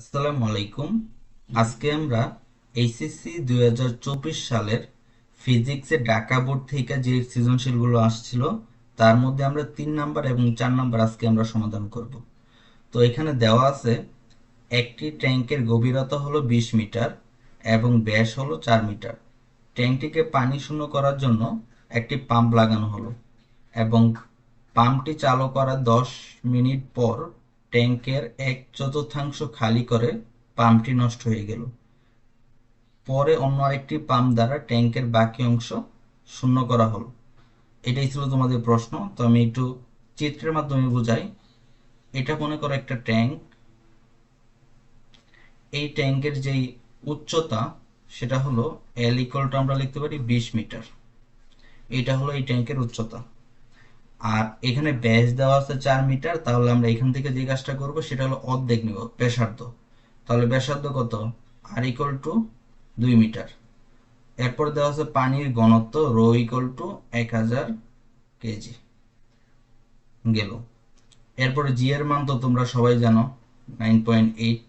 আসসালামু আলাইকুম। আজকে আমরা এইচএসসি দুই হাজার চব্বিশ সালের ফিজিক্সে ঢাকা বোর্ড থেকে যে সৃজনশীলগুলো আসছিল, তার মধ্যে আমরা তিন নাম্বার এবং চার নাম্বার আজকে আমরা সমাধান করব। তো এখানে দেওয়া আছে, একটি ট্যাঙ্কের গভীরতা হলো বিশ মিটার এবং ব্যাস হলো চার মিটার। ট্যাঙ্কটিকে পানি শূন্য করার জন্য একটি পাম্প লাগানো হলো এবং পাম্পটি চালু করার দশ মিনিট পর ট্যাঙ্কের এক চতুর্থাংশ খালি করে পাম্পটি নষ্ট হয়ে গেল। পরে অন্য আরেকটি পাম্প দ্বারা ট্যাঙ্কের বাকি অংশ শূন্য করা হলো। এটাই ছিল তোমাদের প্রশ্ন। তো আমি একটু চিত্রের মাধ্যমে বোঝাই। এটা মনে করো একটা ট্যাঙ্ক এই ট্যাঙ্কের যেই উচ্চতা, সেটা হলো এল ইকুয়ালটা আমরা লিখতে পারি বিশ মিটার। এটা হলো এই ট্যাঙ্কের উচ্চতা। আর এখানে ব্যাস দেওয়া আছে চার মিটার, তাহলে আমরা এখান থেকে যে কাজটা করব সেটা হলো অর্ধেক নিব, ব্যাসার্ধ। তাহলে ব্যাসার্ধ কত? আর ইকুয়াল টু দুই মিটার। এরপর দেওয়া আছে পানির ঘনত্ব রো ইকুয়াল টু এক হাজার কেজি গেল। এরপরে জি এর মান তো তোমরা সবাই জানো নাইন পয়েন্ট এইট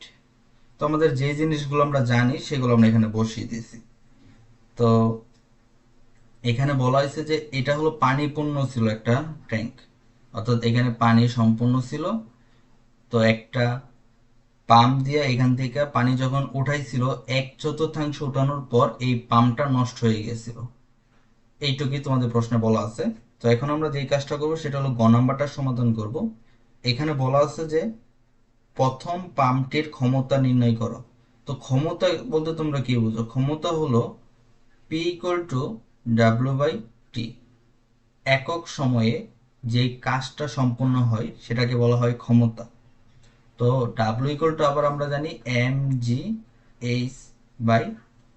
তো আমাদের যে জিনিসগুলো আমরা জানি, সেগুলো আমরা এখানে বসিয়ে দিয়েছি। তো এখানে বলা হয়েছে যে এটা হলো পানি পানিপূর্ণ ছিল একটা ট্যাঙ্ক। অর্থাৎ এখানে পানি সম্পূর্ণ ছিল। তো একটা পাম্প দিয়ে এখান থেকে পানি যখন উঠাইছিল, এক চতুর্থাংশ উঠানোর পর এই পাম্পটা নষ্ট হয়ে গেছিল। এইটুকুই তোমাদের প্রশ্নে বলা আছে। তো এখন আমরা যেই কাজটা করব সেটা হলো গ নাম্বারটা সমাধান করব। এখানে বলা আছে যে প্রথম পাম্পটির ক্ষমতা নির্ণয় করো। তো ক্ষমতা বলতে তোমরা কি বুঝো? ক্ষমতা হলো P equal to W by T একক সময়ে যেই কাজটা সম্পন্ন হয় সেটাকে বলা হয় ক্ষমতা। তো ডাব্লিউ ইকুয়াল টু আবার আমরা জানি M G H by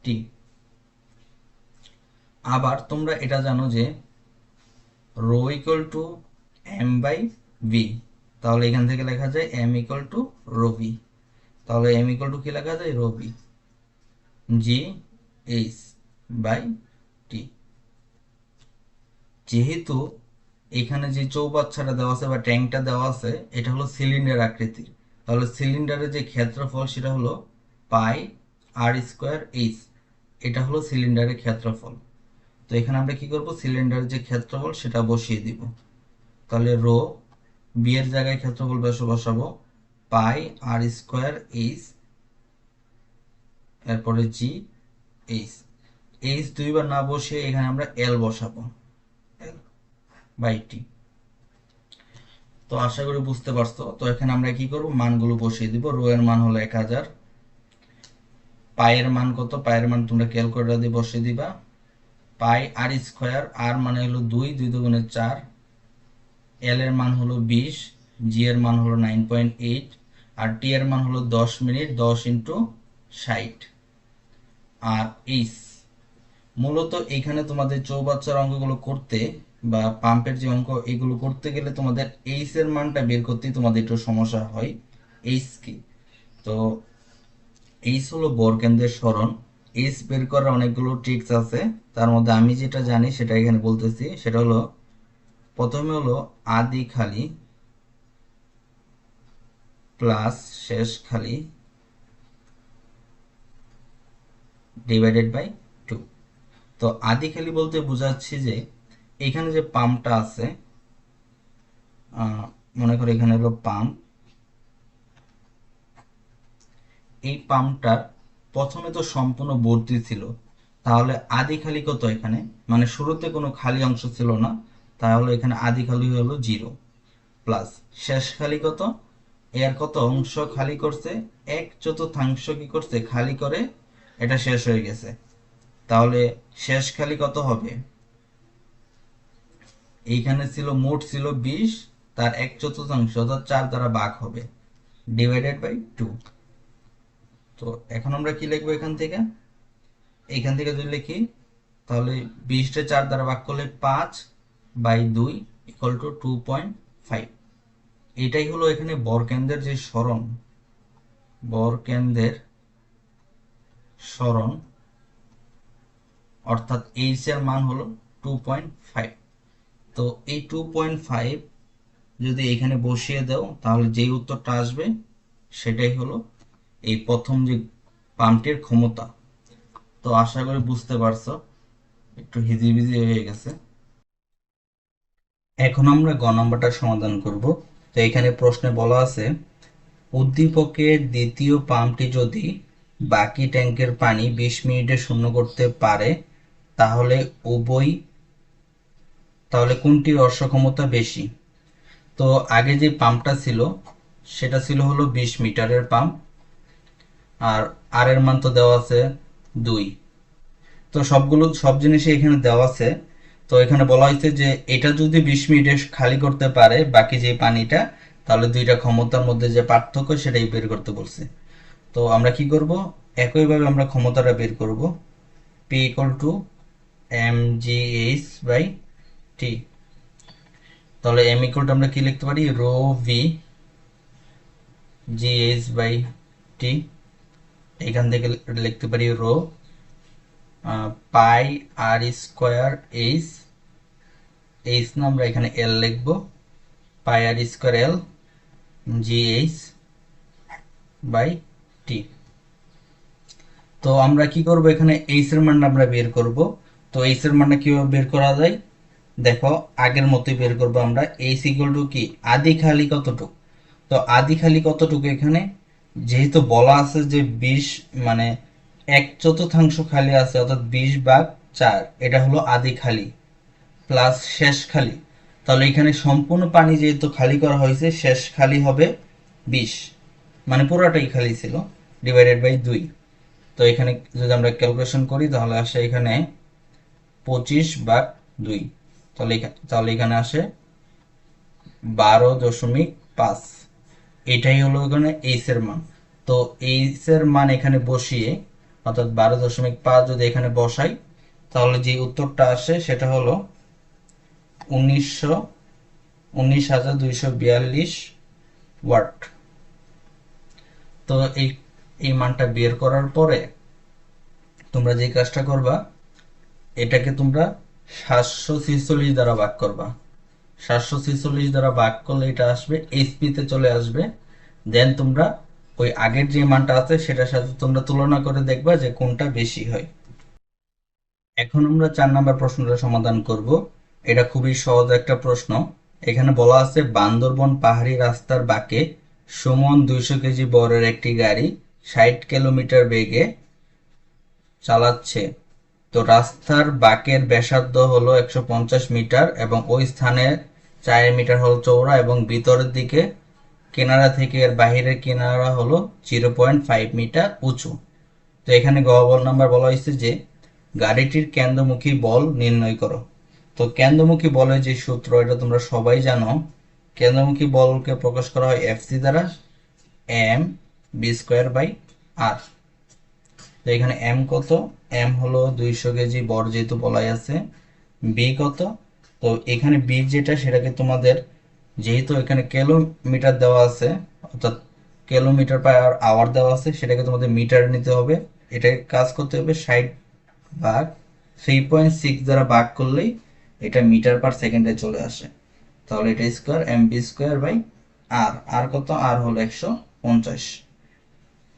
T আবার তোমরা এটা জানো যে rho equal to M by V তাহলে এখান থেকে লেখা যায় এম ইকুয়াল টু রো তাহলে এম ইকুয়াল টু কি লেখা যায়? Rho G H by T যেহেতু এখানে যে চৌবাচ্চাটা দেওয়া আছে বা ট্যাঙ্কটা দেওয়া আছে, এটা হলো সিলিন্ডার আকৃতির। তাহলে সিলিন্ডারের যে ক্ষেত্রফল সেটা হলো পাই আর স্কোয়ার এইচ। এটা হলো সিলিন্ডারের ক্ষেত্রফল। তো এখানে আমরা কি করব? সিলিন্ডারের যে ক্ষেত্রফল সেটা বসিয়ে দিব। তাহলে রো, বি এর জায়গায় ক্ষেত্রফল বসে, বসাবো। পাই আর স্কোয়ার এইচ, এরপরে জি এইচ। এইচ দুইবার না বসিয়ে এখানে আমরা এল বসাবো। এল বাই টি তো আশা করি বুঝতে পারছ। তো এখানে আমরা কি করব? মানগুলো বসিয়ে দিব। রো এর মান হলো এক হাজার। পায়ের মান কত? পায়ের মান তোমরা ক্যালকুলেটর দিয়ে বসিয়ে দিবা। পাই আর স্কোয়ার, আর মানে হলো দুই দুই দুগুণে চার। এল এর মান হলো বিশ জি এর মান হলো নাইন পয়েন্ট এইট আর টি এর মান হলো দশ মিনিট, দশ ইন্টু ষাট। আর এইচ মূলত এখানে তোমাদের চৌবাচ্চার অঙ্কগুলো করতে বা পাম্পের যে অঙ্ক, এগুলো করতে গেলে তোমাদের এইচ এর মানটা বের করতে তোমাদের একটু সমস্যা হয়। এইচ কি? তো এইচ হলো বরকেন্দ্রের স্মরণ। এইচ বের করার অনেকগুলো ট্রিক্স আছে। তার মধ্যে আমি যেটা জানি সেটা এখানে বলতেছি। সেটা হলো, প্রথমে হলো আদি খালি প্লাস শেষ খালি ডিভাইডেড বাই তো আদি খালি বলতে বোঝাচ্ছি যে এখানে যে পাম্পটা আছে মনে করো এখানে হলো পাম্প এই পাম্পটার প্রথমে তো সম্পূর্ণ ভর্তি ছিল, তাহলে আদি খালি কত এখানে? মানে শুরুতে কোনো খালি অংশ ছিল না, তাহলে এখানে আদি খালি হলো জিরো প্লাস। শেষ খালি কত? এর কত অংশ খালি করছে? এক চতুর্থাংশ কি করছে? খালি করে এটা শেষ হয়ে গেছে। তাহলে শেষ খালি কত হবে? এইখানে ছিল, মোট ছিল বিশ, তার এক চতুর্থাংশ অর্থাৎ চার দ্বারা ভাগ হবে ডিভাইডেড বাই টু তো এখন আমরা কি লিখব এখান থেকে? এখান থেকে যদি লিখি, তাহলে বিশটা চার দ্বারা ভাগ করলে পাঁচ বাই দুই equal to two point five এটাই হলো এখানে বরকেন্দ্রের যে স্মরণ। বরকেন্দ্রের স্মরণ। অর্থাৎ এইচ এর মান হলো টু পয়েন্ট ফাইভ তো এই টু পয়েন্ট ফাইভ যদি এখানে বসিয়ে দাও, তাহলে যেই উত্তরটা আসবে, সেটাই হলো এই প্রথম যে পাম্পটির ক্ষমতা। তো আশা করি বুঝতে পারছ, একটু হিজিবিজি হয়ে গেছে। এখন আমরা গ নম্বরটা সমাধান করব। তো এখানে প্রশ্নে বলা আছে, উদ্দীপকের দ্বিতীয় পাম্পটি যদি বাকি ট্যাঙ্কের পানি বিশ মিনিটে শূন্য করতে পারে তাহলে উভয়, তাহলে কোনটির অশ্বক্ষমতা বেশি? তো আগে যে পাম্পটা ছিল, সেটা ছিল হলো বিশ মিটারের পাম্প, আর আর এর মান তো দেওয়া আছে দুই। তো সবগুলো, সব জিনিসই এখানে দেওয়া আছে। তো এখানে বলা হয়েছে যে এটা যদি বিশ মিনিটে খালি করতে পারে বাকি যে পানিটা, তাহলে দুইটা ক্ষমতার মধ্যে যে পার্থক্য সেটাই বের করতে বলছে। তো আমরা কি করব? একইভাবে আমরা ক্ষমতাটা বের করব। P equal to H by T তাহলে এম ইকুয়াল টু আমরা কি লিখতে পারি? Rho V G H by T এখান থেকে লিখতে পারি rho pi R square H H না, আমরা এখানে এল লিখব। Pi R square L G H by T তো আমরা কি করব? এখানে এইচ এর মানটা আমরা বের করব। তো এইচ এর মানটা কীভাবে বের করা যায়? দেখো, আগের মতোই বের করব আমরা। এইচ ইকুয়াল টু কি? আদি খালি কতটুকু? তো আদি খালি কতটুকু এখানে? যেহেতু বলা আছে যে বিশ মানে এক চতুর্থাংশ খালি আছে, অর্থাৎ বিশ ভাগ চার, এটা হলো আদি খালি প্লাস শেষ খালি। তাহলে এখানে সম্পূর্ণ পানি যেহেতু খালি করা হয়েছে, শেষ খালি হবে বিশ। মানে পুরোটাই খালি ছিল ডিভাইডেড বাই দুই। তো এখানে যদি আমরা ক্যালকুলেশন করি, তাহলে আসে এখানে পঁচিশ ভাগ দুই। তাহলে তাহলে এখানে আসে বারো দশমিক পাঁচ। এটাই হলো এখানে এইচ এর মান। তো এইচ এর মান এখানে বসিয়ে, অর্থাৎ বারো দশমিক পাঁচ যদি এখানে বসাই, তাহলে যে উত্তরটা আসে সেটা হলো উনিশশো, উনিশ হাজার দুইশো বিয়াল্লিশ ওয়াট। তো এই এই মানটা বের করার পরে তোমরা যে কাজটা করবা এটাকে তোমরা সাতশো ছিচল্লিশ দ্বারা ভাগ করবা। সাতশো ছিচল্লিশ দ্বারা ভাগ করলে এটা আসবে এইচপি তে চলে আসবে। দেন তোমরা ওই আগের যে মানটা আছে, সেটার সাথে তোমরা তুলনা করে দেখবা যে কোনটা বেশি হয়। এখন আমরা চার নাম্বার প্রশ্নটা সমাধান করব। এটা খুবই সহজ একটা প্রশ্ন। এখানে বলা আছে, বান্দরবন পাহাড়ি রাস্তার বাঁকে সুমন দুইশো কেজি বরের একটি গাড়ি ষাট কিলোমিটার বেগে চালাচ্ছে। তো রাস্তার বাঁকের ব্যাসার্ধ হলো একশো পঞ্চাশ মিটার এবং ওই স্থানে চার মিটার হলো চৌড়া এবং ভিতরের দিকে কেনারা থেকে এর বাহিরের কিনারা হলো জিরো পয়েন্ট ফাইভ মিটার উঁচু। তো এখানে গহবল নাম্বার বলা হয়েছে যে গাড়িটির কেন্দ্রমুখী বল নির্ণয় করো। তো কেন্দ্রমুখী বলের যে সূত্র, এটা তোমরা সবাই জানো। কেন্দ্রমুখী বলকে প্রকাশ করা হয় এফসি দ্বারা, M B square by R. তো এখানে এম কত? এম হলো দুইশো কেজি বর যেহেতু বলাই আছে বি কত? তো এখানে বি যেটা, সেটাকে তোমাদের যেহেতু এখানে কিলোমিটার দেওয়া আছে, অর্থাৎ কিলোমিটার পার আওয়ার দেওয়া আছে, সেটাকে তোমাদের মিটার নিতে হবে। এটাকে কাজ করতে হবে ষাট ভাগ থ্রি পয়েন্ট সিক্স দ্বারা ভাগ করলেই এটা মিটার পার সেকেন্ডে চলে আসে। তাহলে এটা square M B square by R R কত? আর হলো একশো পঞ্চাশ।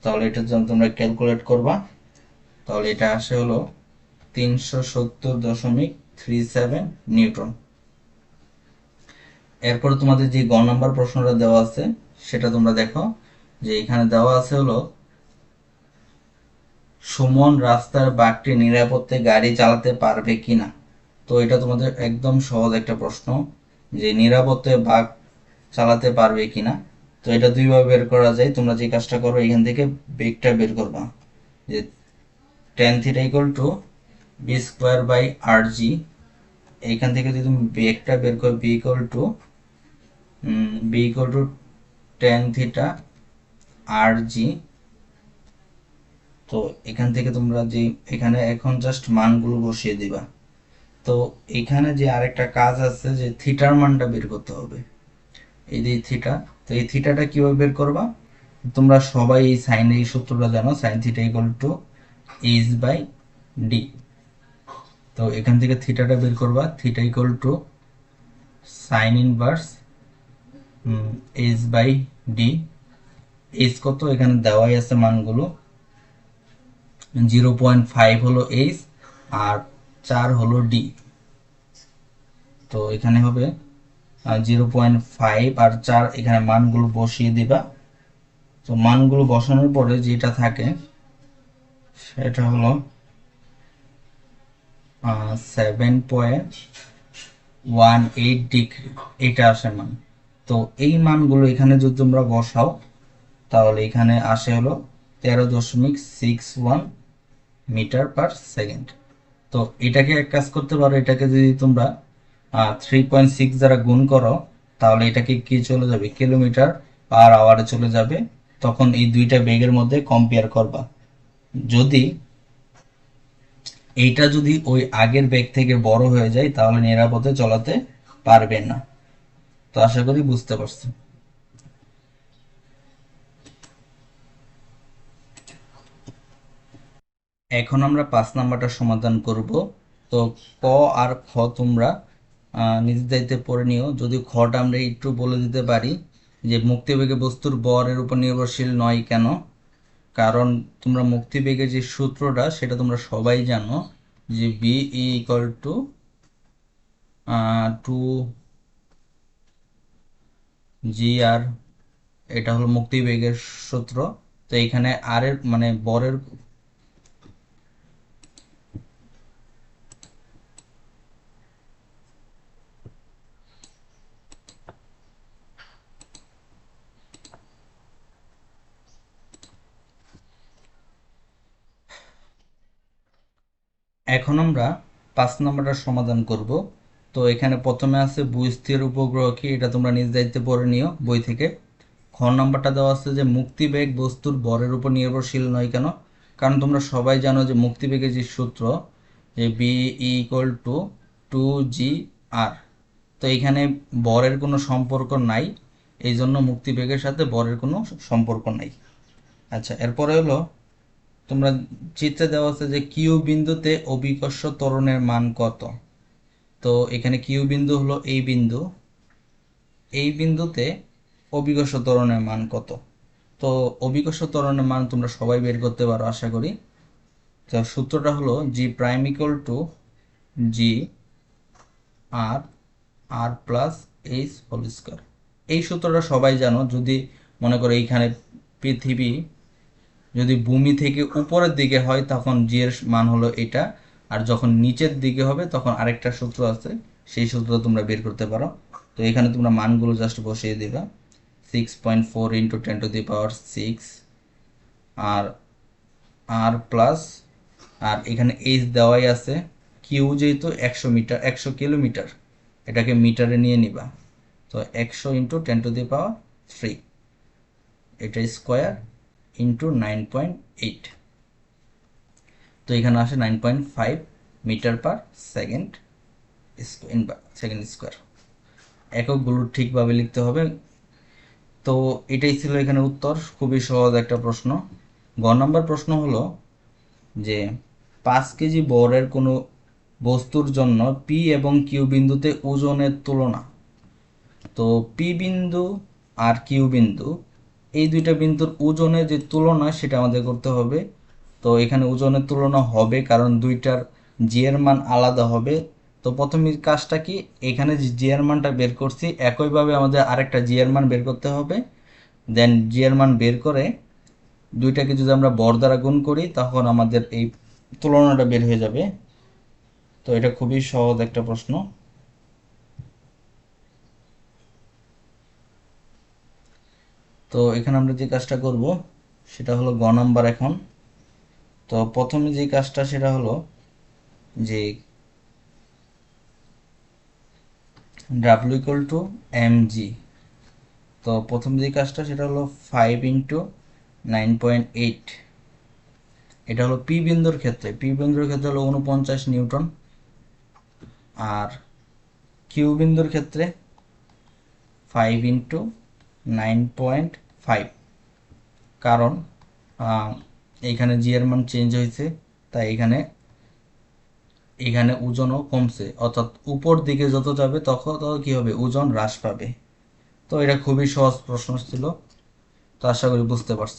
তাহলে এটা যখন তোমরা ক্যালকুলেট করবা তাহলে এটা আসে হলো তিনশো সত্তর দশমিক থ্রি সেভেন নিউটন এরপর তোমাদের যে গ নম্বর প্রশ্নটা দেওয়া আছে, সেটা তোমরা দেখো যে এখানে দেওয়া আছে হলো, সুমন রাস্তার বাঘটি নিরাপত্তে গাড়ি চালাতে পারবে কিনা? তো এটা তোমাদের একদম সহজ একটা প্রশ্ন যে নিরাপত্তে বাঘ চালাতে পারবে কিনা? তো এটা দুইভাবে বের করা যায়, তোমরা যে কাজটা করো এখান থেকে বেগটা বের করবা। যে tan theta equal to B square by R G এইখান থেকে যদি তুমি বেগটা বের করো B equal to B equal to tan theta R G তো এখান থেকে তোমরা যে, এখানে এখন জাস্ট মানগুলো বসিয়ে দিবা। তো এখানে যে আরেকটা কাজ আছে যে থিটার মানটা বের করতে হবে। এই যে থিটা তো এই থিটাটা কীভাবে বের করবা? তোমরা সবাই এই সাইন এই সূত্রটা জানো sine theta equal to H by D তো এখান থেকে থিটাটা বের করবা theta equal to sine inverse H by D H কত? এখানে দেওয়াই আছে মানগুলো। জিরো পয়েন্ট ফাইভ হলো এইচ আর চার হলো ডি তো এখানে হবে জিরো পয়েন্ট ফাইভ আর চার, এখানে মানগুলো বসিয়ে দিবা। তো মানগুলো বসানোর পরে যেটা থাকে সেটা হলো seven point one eight degree এটা আসে মান। তো এই মানগুলো এখানে যদি তোমরা বসাও, তাহলে এখানে আসে হলো তেরো দশমিক six one metre per second তো এটাকে এক কাজ করতে পারো, এটাকে যদি তোমরা থ্রি পয়েন্ট সিক্স দ্বারা গুণ করো, তাহলে এটাকে কি চলে যাবে? কিলোমিটার পার আওয়ারে চলে যাবে। তখন এই দুইটা বেগের মধ্যে কম্পেয়ার করবা। যদি এইটা যদি ওই আগের বেগ থেকে বড় হয়ে যায়, তাহলে নিরাপদে চলাতে পারবেন না। তো আশা করি বুঝতে পারছি এখন আমরা পাঁচ নাম্বারটা সমাধান করব। তো ক আর খ তোমরা নিজের দায়িত্বে পড়ে নিও। যদি খটা আমরা একটু বলে দিতে পারি যে মুক্তিবেগে বস্তুর বরের উপর নির্ভরশীল নয় কেন? কারণ তোমরা মুক্তিবেগের যে সূত্রটা, সেটা তোমরা সবাই জানো যে B equal to two G R এটা হলো মুক্তিবেগের সূত্র। তো এখানে আর এর মানে বরের এখন আমরা পাঁচ নম্বরটা সমাধান করব। তো এখানে প্রথমে আছে ভূস্থির উপগ্রহ কি, এটা তোমরা নিজ দায়িত্বে পড়ে নিও বই থেকে। খ নম্বরটা দেওয়া আছে যে মুক্তিবেগ বস্তুর বরের উপর নির্ভরশীল নয় কেন? কারণ তোমরা সবাই জানো যে মুক্তিবেগের যে সূত্র, যে B equal to two G R তো এখানে বরের কোনো সম্পর্ক নাই এই জন্য মুক্তিবেগের সাথে বরের কোনো সম্পর্ক নাই। আচ্ছা এরপরে হলো তোমরা চিত্রে দেওয়া আছে যে কিউ বিন্দুতে অভিকর্ষ ত্বরণের মান কত? তো এখানে কিউ বিন্দু হলো এই বিন্দু। এই বিন্দুতে অভিকর্ষ ত্বরণের মান কত? তো অভিকর্ষ ত্বরণের মান তোমরা সবাই বের করতে পারো, আশা করি। তো সূত্রটা হলো G prime equal to G R R plus H whole square এই সূত্রটা সবাই জানো, যদি মনে করো এইখানে পৃথিবী যদি ভূমি থেকে উপরের দিকে হয়, তখন জি এর মান হলো এটা। আর যখন নিচের দিকে হবে, তখন আরেকটা সূত্র আছে। সেই সূত্র তোমরা বের করতে পারো। তো এখানে তোমরা মানগুলো জাস্ট বসিয়ে দিবা। Six point four into ten to the power six R R plus R এখানে এইচ দেওয়াই আছে। কিউ যেহেতু একশো মিটার, একশো কিলোমিটার, এটাকে মিটারে নিয়ে নিবা। তো একশো into ten to the power three এটা square into nine point eight তো এখানে আসে nine point five metre per second second square এককগুলো ঠিকভাবে লিখতে হবে। তো এটাই ছিল এখানে উত্তর। খুবই সহজ একটা প্রশ্ন। গ নম্বর প্রশ্ন হলো যে পাঁচ কেজি বরের কোনো বস্তুর জন্য পি এবং কিউ বিন্দুতে ওজনের তুলনা। তো পি বিন্দু আর কিউ বিন্দু এই দুইটা বিন্দুর ওজনের যে তুলনা সেটা আমাদের করতে হবে। তো এখানে ওজনের তুলনা হবে কারণ দুইটার জি এর মান আলাদা হবে। তো প্রথমে কাজটা কি? এখানে যে জি এর মানটা বের করছি, একইভাবে আমাদের আরেকটা জি এর মান বের করতে হবে। দেন জি এর মান বের করে দুইটাকে যদি আমরা বর দ্বারা গুণ করি, তখন আমাদের এই তুলনাটা বের হয়ে যাবে। তো এটা খুবই সহজ একটা প্রশ্ন। তো এখানে আমরা যে কাজটা করব, সেটা হলো গ নাম্বার এখন। তো প্রথমে যে কাজটা, সেটা হলো যে W equal to M G তো প্রথম যে কাজটা, সেটা হলো five into nine point eight এটা হলো পি বিন্দুর ক্ষেত্রে। পি বিন্দুর ক্ষেত্রে হলো উনপঞ্চাশ নিউটন। আর কিউ বিন্দুর ক্ষেত্রে five into nine point five কারণ এইখানে জি এর মান চেঞ্জ হয়েছে, তাই এখানে এখানে ওজনও কমছে। অর্থাৎ উপর দিকে যত যাবে তখন তত কী হবে? ওজন হ্রাস পাবে। তো এটা খুবই সহজ প্রশ্ন ছিল। তো আশা করি বুঝতে পারছ।